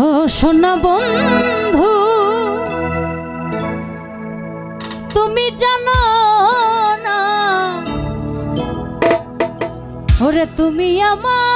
ও সোনা বন্ধু তুমি জানো না। ওরে তুমি আমার